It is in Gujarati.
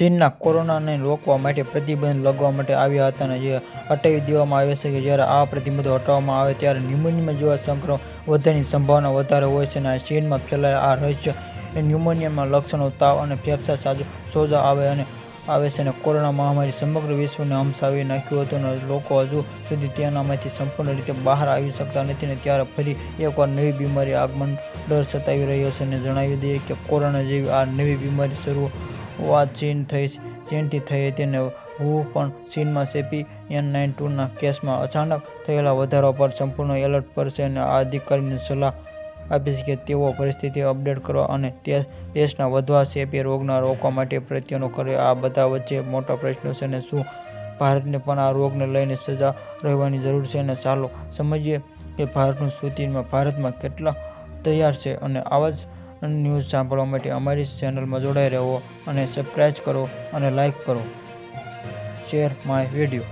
ચીનના કોરોનાને રોકવા માટે પ્રતિબંધ લગાવવા માટે આવ્યા હતા અને જે હટાવી દેવામાં આવ્યા છે કે જ્યારે આ પ્રતિબંધો હટાવવામાં આવે ત્યારે ન્યુમોનિયા જેવા સંક્રમણ વધવાની સંભાવના વધારે હોય છે અને ચીનમાં ફેલાયેલા આ રહસ્ય ન્યુમોનિયામાં લક્ષણો, તાવ અને ફેફસા સાજો સોજા આવે અને આવે છે અને કોરોના મહામારી સમગ્ર વિશ્વને હમસાવી નાખ્યું હતું અને લોકો હજુ સુધી તેનામાંથી સંપૂર્ણ રીતે બહાર આવી શકતા નથી ને ત્યારે ફરી એકવાર નવી બીમારી આગમન ડર સતાવી રહ્યો છે અને જણાવી દઈએ કે કોરોના જેવી આ નવી બીમારી શરૂઆત ચીન થઈ, ચીનથી થઈ હતી અને હું પણ ચીનમાં સેપી એન નાઇન ટુના કેસમાં અચાનક થયેલા વધારા પર સંપૂર્ણ એલર્ટ પર છે અને આ અધિકારીને સલાહ આપી છે કે તેઓ પરિસ્થિતિ અપડેટ કરવા અને તે દેશના વધવા ચેપી રોગના રોકવા માટે પ્રયત્નો કરે. આ બધા વચ્ચે મોટો પ્રશ્ન છે અને શું ભારતને પણ આ રોગને લઈને સજા રહેવાની જરૂર છે અને ચાલો સમજીએ કે ભારતનું સ્થિતિમાં ભારતમાં કેટલા તૈયાર છે અને આવા જ ન્યૂઝ સાંભળવા માટે અમારી ચેનલમાં જોડાઈ રહો અને સબસ્ક્રાઈબ કરો અને લાઈક કરો. Share my video